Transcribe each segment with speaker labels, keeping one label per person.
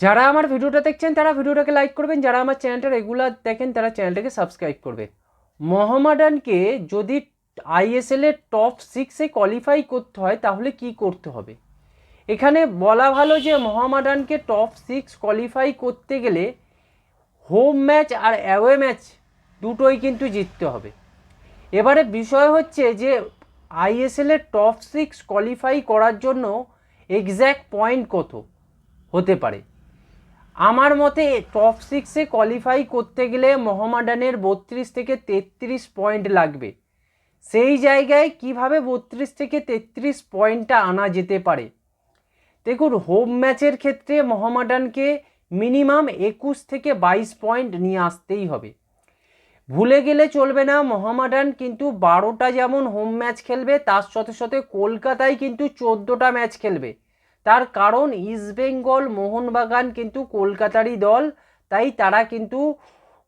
Speaker 1: যারা আমার ভিডিওটা দেখছেন, তারা ভিডিওটাকে লাইক করবেন। যারা আমার চ্যানেলটা রেগুলার দেখেন, তারা চ্যানেলটাকে সাবস্ক্রাইব করবেন। মোহামেডানকে যদি আইএসএল এর টপ সিক্সে কোয়ালিফাই করতে হয়, তাহলে কি করতে হবে? এখানে বলা ভালো যে মোহামেডানকে টপ সিক্স কোয়ালিফাই করতে গেলে হোম ম্যাচ আর অ্যাওয়ে ম্যাচ দুটোই কিন্তু জিততে হবে। এবারে বিষয় হচ্ছে যে আইএসএল এর টপ সিক্স কোয়ালিফাই করার জন্য এক্স্যাক্ট পয়েন্ট কত? হতে পারে। আমার মতে টপ সিক্সে কোয়ালিফাই করতে গেলে মোহামেডানের বত্রিশ থেকে তেত্রিশ পয়েন্ট লাগবে। সেই জায়গায় কীভাবে বত্রিশ থেকে তেত্রিশ পয়েন্টটা আনা যেতে পারে? দেখুন হোম ম্যাচের ক্ষেত্রে মোহামেডানকে মিনিমাম একুশ থেকে বাইশ পয়েন্ট নিয়ে আসতেই হবে। ভুলে গেলে চলবে না, মোহামেডান কিন্তু বারোটা যেমন হোম ম্যাচ খেলবে, তার সাথে সাথে কলকাতায় কিন্তু চোদ্দোটা ম্যাচ খেলবে। তার কারণ ইস্টবেঙ্গল মোহনবাগান কিন্তু কলকাতারই দল। তাই তারা কিন্তু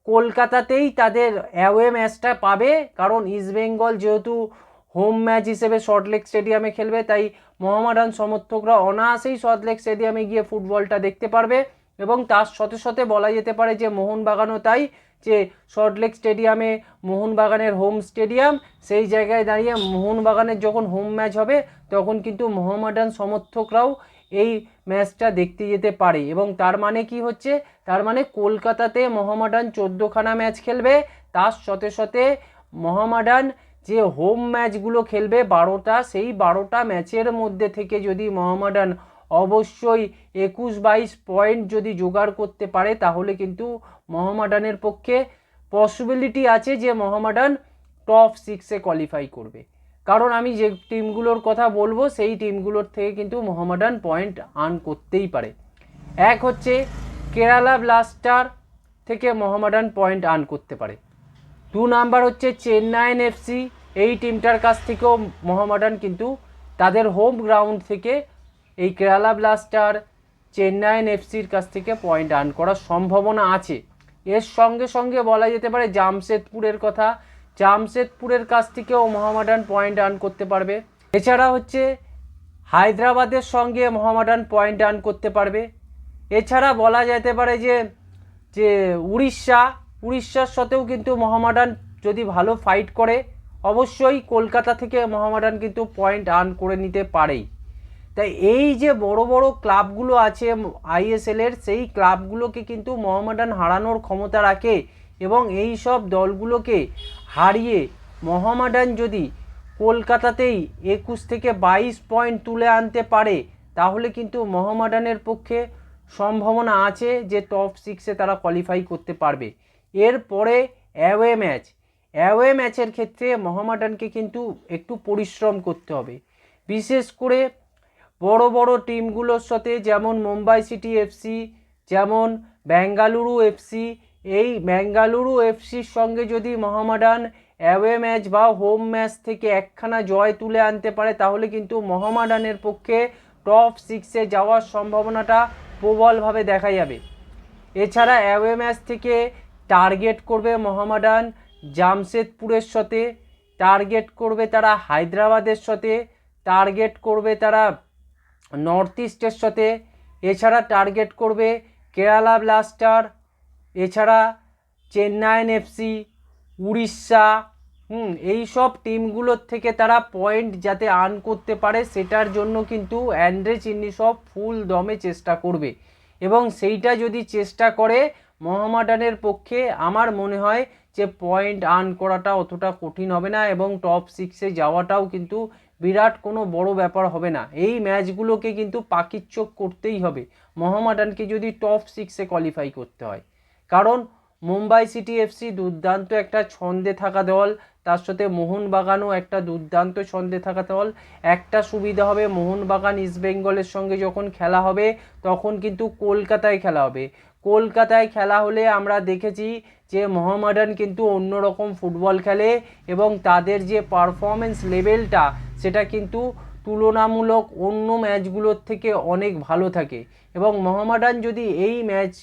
Speaker 1: কলকাতাতেই তাদের অ্যাওয়ে ম্যাচটা পাবে। কারণ ইস্টবেঙ্গল যেহেতু হোম ম্যাচ হিসেবে সল্টলেক স্টেডিয়ামে খেলবে, তাই মোহামেডান সমর্থকরা অনায়াসেই সল্টলেক স্টেডিয়ামে গিয়ে ফুটবলটা দেখতে পারবে। এবং তার সাথে সাথে বলা যেতে পারে যে মোহনবাগানও তাই, যে সল্টলেক স্টেডিয়ামে মোহনবাগানের হোম স্টেডিয়াম, সেই জায়গায় দাঁড়িয়ে মোহনবাগানের যখন হোম ম্যাচ হবে, তখন কিন্তু মোহামেডান সমর্থকরাও এই ম্যাচটা দেখতে যেতে পারে। এবং তার মানে কি হচ্ছে? তার মানে কলকাতাতে মোহামেডান চোদ্দোখানা ম্যাচ খেলবে, তার সাথে সাথে মোহামেডান যে হোম ম্যাচগুলো খেলবে বারোটা, সেই বারোটা ম্যাচের মধ্যে থেকে যদি মোহামেডান অবশ্যই একুশ বাইশ পয়েন্ট যদি জোগাড় করতে পারে, তাহলে কিন্তু মোহামেডানের পক্ষে পসিবিলিটি আছে যে মোহামেডান টপ সিক্সে কোয়ালিফাই করবে। কারণ আমি যে টিমগুলোর কথা বলব, সেই টিমগুলোর থেকে কিন্তু মোহামেডান পয়েন্ট আর্ন করতেই পারে। এক হচ্ছে কেরালা ব্লাস্টার থেকে মোহামেডান পয়েন্ট আর্ন করতে পারে। দু নাম্বার হচ্ছে চেন্নাইন এফসি এই টিমটার কাছ থেকেও মোহামেডান কিন্তু তাদের হোম গ্রাউন্ড থেকে এই কেরালা ব্লাস্টার চেন্নাইন এফসির কাছ থেকে পয়েন্ট আর্ন করার সম্ভাবনা আছে। এর সঙ্গে সঙ্গে বলা যেতে পারে জামশেদপুরের কথা। জামশেদপুরের কাছ থেকেও মোহামেডান পয়েন্ট আর্ন করতে পারবে। এছাড়া হচ্ছে হায়দ্রাবাদের সঙ্গে মোহামেডান পয়েন্ট আর্ন করতে পারবে। এছাড়া বলা যেতে পারে যে যে উড়িষ্যা, উড়িষ্যার সাথেও কিন্তু মোহামেডান যদি ভালো ফাইট করে, অবশ্যই কলকাতা থেকে মোহামেডান কিন্তু পয়েন্ট আর্ন করে নিতে পারেই। তাই এই যে বড় বড় ক্লাবগুলো আছে আইএসএল এর, সেই ক্লাবগুলোকে কিন্তু মোহামেডান হারানোর ক্ষমতা রাখে এবং এই সব দলগুলোকে হারিয়ে মোহামেডান যদি কলকাতাতেই একুশ থেকে বাইশ পয়েন্ট তুলে আনতে পারে, তাহলে কিন্তু মোহামেডানের পক্ষে সম্ভাবনা আছে যে টপ সিক্সে তারা কোয়ালিফাই করতে পারবে। এরপরে অ্যাওয়ে ম্যাচ অ্যাওয়ে ম্যাচের ক্ষেত্রে মোহামেডানকে কিন্তু একটু পরিশ্রম করতে হবে। বিশেষ করে বড় বড় টিমগুলোর সাথে যেমন মুম্বাই সিটি এফসি যেমন বেঙ্গালুরু এফসি এই বেঙ্গালুরু এফসির সঙ্গে যদি মোহামেডান অ্যাওয়ে ম্যাচ বা হোম ম্যাচ থেকে একখানা জয় তুলে আনতে পারে, তাহলে কিন্তু মোহামেডানের পক্ষে টপ সিক্সে যাওয়ার সম্ভাবনাটা প্রবলভাবে দেখা যাবে। এছাড়া অ্যাওয়ে ম্যাচ থেকে টার্গেট করবে মোহামেডান জামশেদপুরের সাথে, টার্গেট করবে তারা হায়দ্রাবাদের সাথে, টার্গেট করবে তারা নর্থ ইস্টের সাথে এছাড়া টার্গেট করবে কেরালা ব্লাস্টার এছাড়া চেন্নাইন এফসি উড়িষ্যা, হুম, এই সব টিমগুলোর থেকে তারা পয়েন্ট যাতে আর্ন করতে পারে সেটার জন্য কিন্তু অ্যান্ড্রে চিন্নি সব ফুল দমে চেষ্টা করবে। এবং সেইটা যদি চেষ্টা করে মোহামেডানের পক্ষে, আমার মনে হয় যে পয়েন্ট আর্ন করাটা অতটা কঠিন হবে না এবং টপ সিক্সে যাওয়াটাও কিন্তু বিরাট কোনো বড় ব্যাপার হবে না। এই ম্যাচগুলোকে কিন্তু পাখির চোখ করতেই হবে। মোহামেডানকে যদি টপ সিক্সে কোয়ালিফাই করতে হয়। কারণ মুম্বাই সিটি এফসি দুর্দান্ত একটা ছন্দে থাকা দল, তার সাথে মোহনবাগানও একটা দুর্দান্ত ছন্দে থাকা দল। একটা সুবিধা হবে, মোহনবাগান ইস্টবেঙ্গলের সঙ্গে যখন খেলা হবে, তখন কিন্তু কলকাতায় খেলা হবে। কলকাতায় খেলা হলে আমরা দেখেছি যে মোহামেডান কিন্তু অন্যরকম ফুটবল খেলে এবং তাদের যে পারফরমেন্স লেভেলটা সেটা কিন্তু তুলনামূলক অন্য ম্যাচগুলোর থেকে অনেক ভালো থাকে। এবং মোহামেডান যদি এই ম্যাচ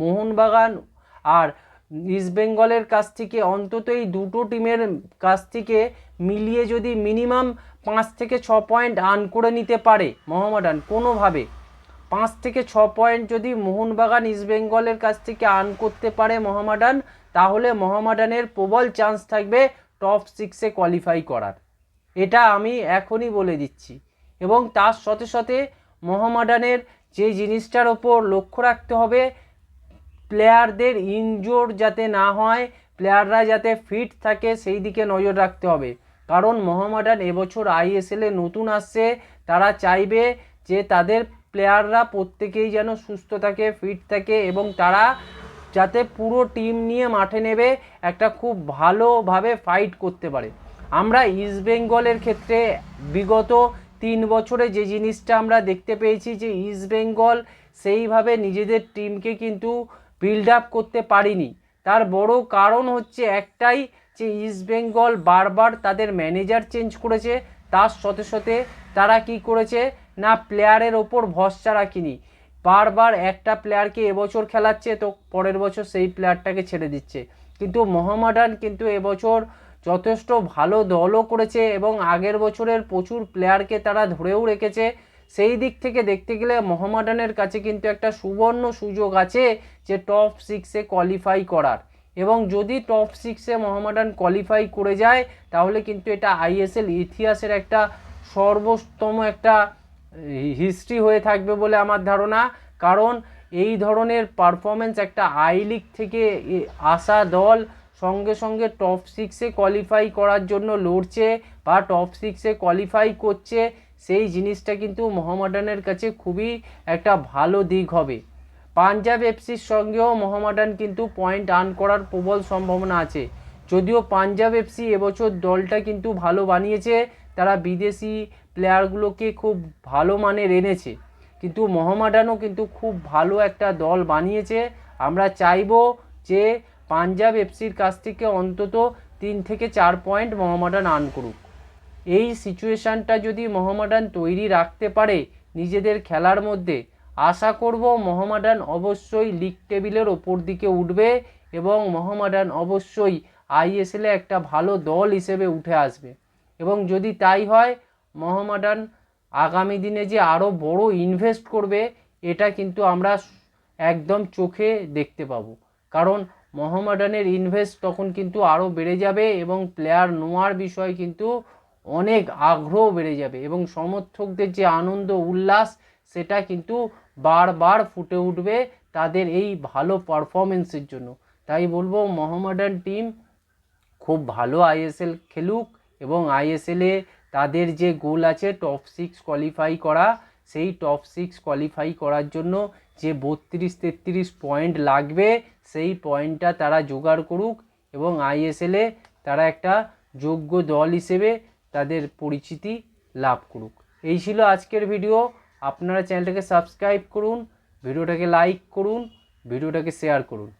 Speaker 1: মোহনবাগান আর ইস্টবেঙ্গলের কাছ থেকে অন্তত এই দুটো টিমের কাছ থেকে মিলিয়ে যদি মিনিমাম পাঁচ থেকে ছ পয়েন্ট আর্ন করে নিতে পারে মোহামেডান, কোনোভাবে। পাঁচ থেকে ছ পয়েন্ট যদি মোহনবাগান ইস্টবেঙ্গলের কাছ থেকে আর্ন করতে পারে মোহামেডান, তাহলে মোহামেডানের প্রবল চান্স থাকবে টপ সিক্সে কোয়ালিফাই করার। এটা আমি এখনই বলে দিচ্ছি। এবং তার সাথে সাথে মোহামেডানের যে জিনিসটার ওপর লক্ষ্য রাখতে হবে, প্লেয়ারদের ইনজোর যাতে না হয়, প্লেয়াররা যাতে ফিট থাকে, সেই দিকে নজর রাখতে হবে। কারণ মোহামেডান এবছর আইএসএলে নতুন আসছে, তারা চাইবে যে তাদের প্লেয়াররা প্রত্যেকেই যেন সুস্থ থাকে ফিট থাকে এবং তারা যাতে পুরো টিম নিয়ে মাঠে নেবে, একটা খুব ভালোভাবে ফাইট করতে পারে। আমরা ইস্টবেঙ্গলের ক্ষেত্রে বিগত তিন বছরে যে জিনিসটা আমরা দেখতে পেয়েছি যে ইস্টবেঙ্গল সেইভাবে নিজেদের টিমকে কিন্তু বিল্ড আপ করতে পারিনি। তার বড় কারণ হচ্ছে একটাই যে ইস্টবেঙ্গল বারবার তাদের ম্যানেজার চেঞ্জ করেছে, তার সাথে সাথে তারা কি করেছে না প্লেয়ারের ওপর ভরসা রাখিনি। বারবার একটা প্লেয়ারকে এবছর খেলাচ্ছে, তো পরের বছর সেই প্লেয়ারটাকে ছেড়ে দিচ্ছে। কিন্তু মোহামেডান কিন্তু এবছর যথেষ্ট ভালো দলও করেছে এবং আগের বছরের প্রচুর প্লেয়ারকে তারা ধরেও রেখেছে। সেই দিক থেকে দেখতে গেলে মোহামেডানের কাছে কিন্তু একটা সুবর্ণ সুযোগ আছে যে টপ সিক্সে কোয়ালিফাই করার। এবং যদি টপ সিক্সে মোহামেডান কোয়ালিফাই করে যায়, তাহলে কিন্তু এটা আইএসএল ইতিহাসের একটা সর্বোত্তম একটা হিস্ট্রি হয়ে থাকবে বলে আমার ধারণা। কারণ এই ধরনের পারফরমেন্স একটা আই লিগ থেকে আসা দল সঙ্গে সঙ্গে টপ সিক্সে কোয়ালিফাই করার জন্য লড়ছে বা টপ সিক্সে কোয়ালিফাই করছে, সেই জিনিসটা কিন্তু মোহামেডানের কাছে খুবই একটা ভালো দিক হবে। পাঞ্জাব এফসির সঙ্গেও মোহামেডান কিন্তু পয়েন্ট আর্ন করার প্রবল সম্ভাবনা আছে। যদিও পাঞ্জাব এফসি এবছর দলটা কিন্তু ভালো বানিয়েছে, তারা বিদেশি প্লেয়ারগুলোকে খুব ভালো মানের এনেছে। কিন্তু মোহামেডানও কিন্তু খুব ভালো একটা দল বানিয়েছে। আমরা চাইব যে পাঞ্জাব এফসির কাছ থেকে অন্তত তিন থেকে চার পয়েন্ট মোহামেডান আর্ন করুক। এই সিচুয়েশানটা যদি মোহামেডান তৈরি রাখতে পারে নিজেদের খেলার মধ্যে, আশা করব মোহামেডান অবশ্যই লিগ টেবিলের ওপর দিকে উঠবে এবং মোহামেডান অবশ্যই আইএসএলে একটা ভালো দল হিসেবে উঠে আসবে। এবং যদি তাই হয় মোহামেডান আগামী দিনে যে আরও বড় ইনভেস্ট করবে, এটা কিন্তু আমরা একদম চোখে দেখতে পাবো। কারণ মোহামেডানের ইনভেস্ট তখন কিন্তু আরও বেড়ে যাবে এবং প্লেয়ার নোয়ার বিষয় কিন্তু অনেক আগ্রহ বেড়ে যাবে এবং সমর্থকদের যে আনন্দ উল্লাস, সেটা কিন্তু বারবার ফুটে উঠবে তাদের এই ভালো পারফরমেন্সের জন্য। তাই বলব, মোহামেডান টিম খুব ভালো আইএসএল খেলুক এবং আইএসএলে তাদের যে গোল আছে টপ সিক্স কোয়ালিফাই করা, সেই টপ সিক্স কোয়ালিফাই করার জন্য যে বত্রিশ তেত্রিশ পয়েন্ট লাগবে, সেই পয়েন্টটা তারা জোগাড় করুক এবং আইএসএলে তারা একটা যোগ্য দল হিসেবে তাদের পরিচিতি লাভ করুক। এই ছিল আজকের ভিডিও আপনারা চ্যানেলটাকে সাবস্ক্রাইব করুন ভিডিওটাকে লাইক করুন ভিডিওটাকে শেয়ার করুন।